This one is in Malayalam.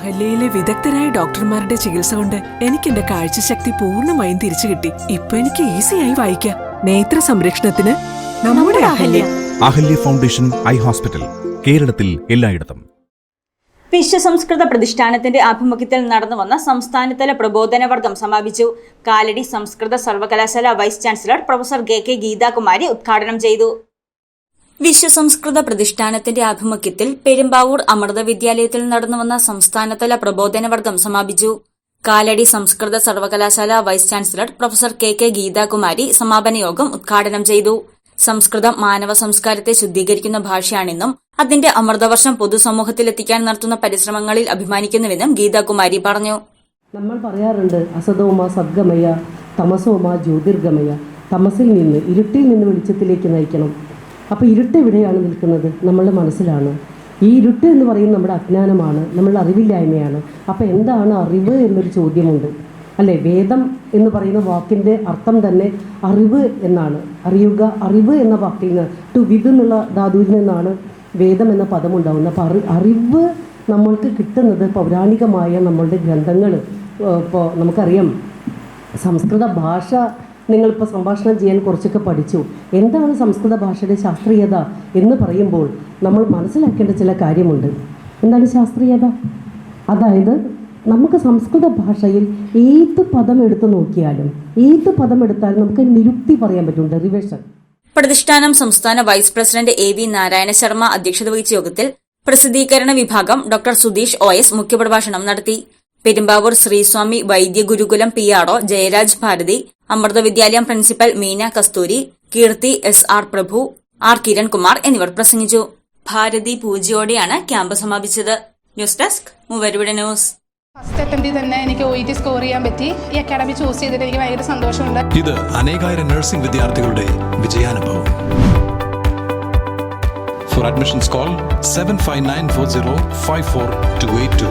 അഹല്യയിലെ വിദഗ്ധരായ ഡോക്ടർമാരുടെ ചികിത്സ കൊണ്ട് എനിക്ക് എന്റെ കാഴ്ചശക്തി പൂർണമായും തിരിച്ചു കിട്ടി. ഇപ്പൊ എനിക്ക് ഈസിയായി വായിക്കാം. നേത്ര സംരക്ഷണത്തിന് നമ്മുടെ Ahalya. Ahalya. Foundation eye hospital കേരളത്തിൽ എല്ലായിടത്തും. വിശ്വസംസ്കൃത പ്രതിഷ്ഠാനത്തിന്റെ ആഭിമുഖ്യത്തിൽ നടന്നു വന്ന സംസ്ഥാനതല പ്രബോധനവർഗം സമാപിച്ചു. കാലടി സംസ്കൃത സർവകലാശാല vice chancellor professor K K Geethakumari ഉദ്ഘാടനം ചെയ്തു. വിശ്വസംസ്കൃത പ്രതിഷ്ഠാനത്തിന്റെ ആഭിമുഖ്യത്തിൽ പെരുമ്പാവൂർ അമൃത വിദ്യാലയത്തിൽ നടന്നുവന്ന സംസ്ഥാനതല പ്രബോധന വർഗം സമാപിച്ചു. കാലടി സംസ്കൃത സർവകലാശാല vice chancellor professor K K Geethakumari സമാപന യോഗം ഉദ്ഘാടനം ചെയ്തു. സംസ്കൃതം മാനവ സംസ്കാരത്തെ ശുദ്ധീകരിക്കുന്ന ഭാഷയാണെന്നും അതിന്റെ അമൃതവർഷം പൊതുസമൂഹത്തിലെത്തിക്കാൻ നടത്തുന്ന പരിശ്രമങ്ങളിൽ അഭിമാനിക്കുന്നുവെന്നും ഗീതാകുമാരി പറഞ്ഞു. നമ്മൾ പറയാറുണ്ട് അസതോമ സദ്ഗമയ തമസോമ ജ്യോതിർഗമയ. തമസിൽ നിന്ന് ഇരുട്ടിൽ നിന്ന് വെളിച്ചത്തിലേക്ക് നയിക്കണം. അപ്പോൾ ഇരുട്ട് എവിടെയാണ് നിൽക്കുന്നത്? നമ്മളുടെ മനസ്സിലാണ്. ഈ ഇരുട്ട് എന്ന് പറയുന്നത് നമ്മുടെ അജ്ഞാനമാണ് നമ്മളുടെ അറിവില്ലായ്മയാണ്. അപ്പോൾ എന്താണ് അറിവ് എന്നൊരു ചോദ്യമുണ്ട്. അല്ലേ? വേദം എന്ന് പറയുന്ന വാക്കിന്റെ അർത്ഥം തന്നെ അറിവ് എന്നാണ്. അറിയുക അറിവ് എന്ന വാക്കിൽ നിന്ന് ടു വിത് എന്നുള്ള ധാതുവിൽ നിന്നാണ് വേദം എന്ന പദം ഉണ്ടാകുന്നത് അപ്പോൾ അറി അറിവ് നമ്മൾക്ക് കിട്ടുന്നത് പൗരാണികമായ നമ്മളുടെ ഗ്രന്ഥങ്ങൾ ഇപ്പോൾ നമുക്കറിയാം. സംസ്കൃത ഭാഷ നിങ്ങളിപ്പോൾ സംഭാഷണം ചെയ്യാൻ കുറച്ചൊക്കെ പഠിച്ചു. എന്താണ് സംസ്കൃത ഭാഷയുടെ ശാസ്ത്രീയത എന്ന് പറയുമ്പോൾ നമ്മൾ മനസ്സിലാക്കേണ്ട ചില കാര്യമുണ്ട്. എന്താണ് ശാസ്ത്രീയത? അതായത് നമുക്ക് സംസ്കൃത ഭാഷയിൽ ഏത് പദം എടുത്തു നോക്കിയാലും ഏത് പദം എടുത്താലും നമുക്ക് നിരുക്തി പറയാൻ പറ്റും ഡെറിവേഷൻ പ്രതിഷ്ഠാനം സംസ്ഥാന vice president A V Narayana Sharma അധ്യക്ഷത വഹിച്ച യോഗത്തിൽ പ്രസിദ്ധീകരണ വിഭാഗം ഡോക്ടർ സുധീഷ് ഒ എസ് മുഖ്യപ്രഭാഷണം നടത്തി. പെരുമ്പാവൂർ ശ്രീസ്വാമി വൈദ്യ ഗുരുകുലം P R O Jayaraj Bharathi Amrita Vidyalayam principal Meena Kasturi Keerthi S R Prabhu R Kirankumar എന്നിവർ പ്രസംഗിച്ചു. ഭാരതി പൂജയോടെയാണ് ക്യാമ്പ് സമാപിച്ചത്. ന്യൂസ് ഡെസ്ക് മൂവരുടെ ന്യൂസ്. ഫസ്റ്റ് അറ്റംപ്റ്റിൽ തന്നെ എനിക്ക് ഒ ടി സ്കോർ ചെയ്യാൻ പറ്റി. ഈ അക്കാഡമി ചൂസ് ചെയ്തിട്ട് എനിക്ക് ഭയങ്കര സന്തോഷമുണ്ട്. ഇത് അനേകായിരം നഴ്സിംഗ് വിദ്യാർത്ഥികളുടെ വിജയാനുഭവം. For admissions call seven five nine four zero five four two eight two